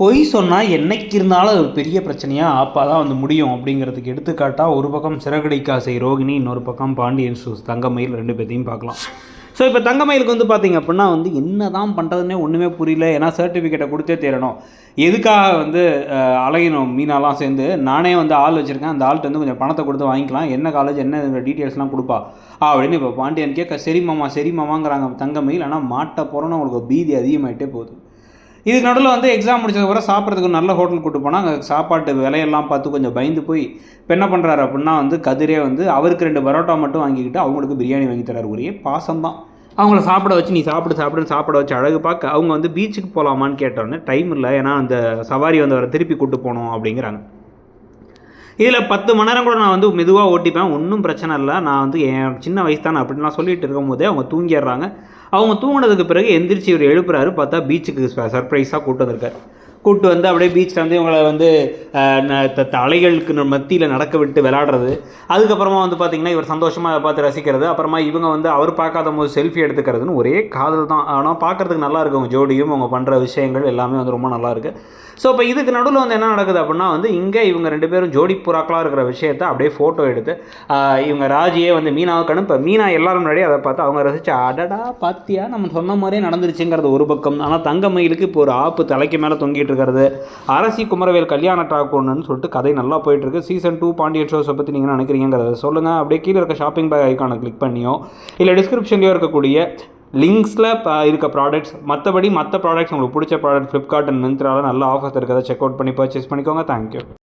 பொய் சொன்னால் என்னைக்கு இருந்தாலும் அது ஒரு பெரிய பிரச்சனையாக ஆப்பாக தான் வந்து முடியும். அப்படிங்கிறதுக்கு எடுத்துக்காட்டாக ஒரு பக்கம் சிறகடிக்காசை ரோகிணி இன்னொரு பக்கம் பாண்டியன் ஷூஸ் தங்கமயில் ரெண்டு பேர்த்தையும் பார்க்கலாம். ஸோ இப்போ தங்கமயிலுக்கு வந்து பார்த்திங்க அப்படின்னா வந்து என்ன தான் பண்ணுறதுனே ஒன்றுமே புரியல. ஏன்னா சர்டிஃபிகேட்டை கொடுத்தே தேரணும் எதுக்காக வந்து அலையணும்? மீனாலாம் சேர்ந்து நானே வந்து ஆள் வச்சுருக்கேன். அந்த ஆள்கிட்ட வந்து கொஞ்சம் பணத்தை கொடுத்து வாங்கிக்கலாம். என்ன காலேஜ் என்ன டீட்டெயில்ஸ்லாம் கொடுப்பா? அப்படின்னு இப்போ பாண்டியன் கேட்க சரி மாமா சரி மாமாங்கிறாங்க தங்கமயில். ஆனால் மாட்ட போகிறோன்னு அவங்களுக்கு பீதி அதிகமாகிட்டே போகுது. இதுக்கு நடுவில் வந்து எக்ஸாம் முடிச்சதுக்கப்புறம் சாப்பிட்றதுக்கு நல்ல ஹோட்டல் கூட்டு போனால் அங்கே சாப்பாட்டு விலையெல்லாம் பார்த்து கொஞ்சம் பயந்து போய் இப்போ என்ன பண்ணுறாரு அப்படின்னா வந்து கதிரே வந்து அவருக்கு ரெண்டு பரோட்டா மட்டும் வாங்கிக்கிட்டு அவங்களுக்கு பிரியாணி வாங்கி தராரு ஒரே பாசம் தான் அவங்கள சாப்பிட வச்சு நீ சாப்பிட சாப்பிடுன்னு சாப்பிட வச்சு அழகு பார்க்க அவங்க வந்து பீச்சுக்கு போகலாமான்னு கேட்டோன்னே டைம் இல்லை. ஏன்னா அந்த சவாரி வந்து அவரை திருப்பி கூட்டு போகணும். அப்படிங்கிறாங்க. இதில் பத்து மணி நேரம் கூட நான் வந்து மெதுவாக ஓட்டிப்பேன். ஒன்றும் பிரச்சனை இல்லை. நான் வந்து என் சின்ன வயசு தானே அப்படின்லாம் சொல்லிட்டு இருக்கும்போதே அவங்க தூங்கிடுறாங்க. அவங்க தூங்கினதுக்கு பிறகு எந்திரிச்சு இவர் எழுப்புறாரு. பார்த்தா பீச்சுக்கு சர்ப்ரைஸாக கூட்டு வந்திருக்காரு. கூட்டு வந்து அப்படியே பீச்சில் வந்து இவங்களை வந்து ந- த- அலைகளுக்கு மத்தியில் நடக்க விட்டு விளாடுறது அதுக்கப்புறமா வந்து பார்த்திங்கன்னா இவர் சந்தோஷமாக அதை பார்த்து ரசிக்கிறது. அப்புறமா இவங்க வந்து அவர் பார்க்காத போது செல்ஃபி எடுத்துக்கிறதுன்னு ஒரே காதல் தான். ஆனால் பார்க்குறதுக்கு நல்லா இருக்கு அவங்க ஜோடியும் அவங்க பண்ணுற விஷயங்கள் எல்லாமே வந்து ரொம்ப நல்லாயிருக்கு ஸோ இப்போ இதுக்கு நடுவில் வந்து என்ன நடக்குது அப்படின்னா வந்து இங்கே இவங்க ரெண்டு பேரும் ஜோடி புறாக்களாக இருக்கிற விஷயத்த அப்படியே ஃபோட்டோ எடுத்து இவங்க ராஜியே வந்து மீனாவுக்கு அனுப்ப மீனா எல்லாரும் முன்னாடி அதை பார்த்து அவங்க ரசிச்சு அடடா பாத்தியா நம்ம சொன்ன மாதிரியே நடந்துருச்சுங்கிறது ஒரு பக்கம். ஆனால் தங்க மயிலுக்கு இப்போ ஒரு ஆப்பு தலைக்கு மேலே தொங்கிட்டு இருக்கிறது அரசி குமரவேல் கல்யாண டாக் சொல்லிட்டு கதை நல்லா போயிட்டுருக்கு. சீசன் டூ பாண்டியன் ஷோஸை பற்றி நீங்கள் நினைக்கிறீங்கிறத சொல்லுங்கள் அப்படியே கீழே இருக்க ஷாப்பிங் பேக் ஐக்கானை கிளிக் பண்ணியோ இல்லை டிஸ்கிரிப்ஷன்லேயோ இருக்கக்கூடிய லிங்க்ஸில் இருக்க ப்ராடக்ட்ஸ் மற்றபடி மற்ற ப்ராடக்ட்ஸ் உங்களுக்கு பிடிச்ச ப்ராடக்ட் ஃப்ளிப்கார்ட் அண்ட் மிந்த்ராவில் நல்ல ஆஃபர்ஸ் இருக்கிறத செக் அவுட் பண்ணி பர்ச்சேஸ் பண்ணிக்கோங்க. Thank you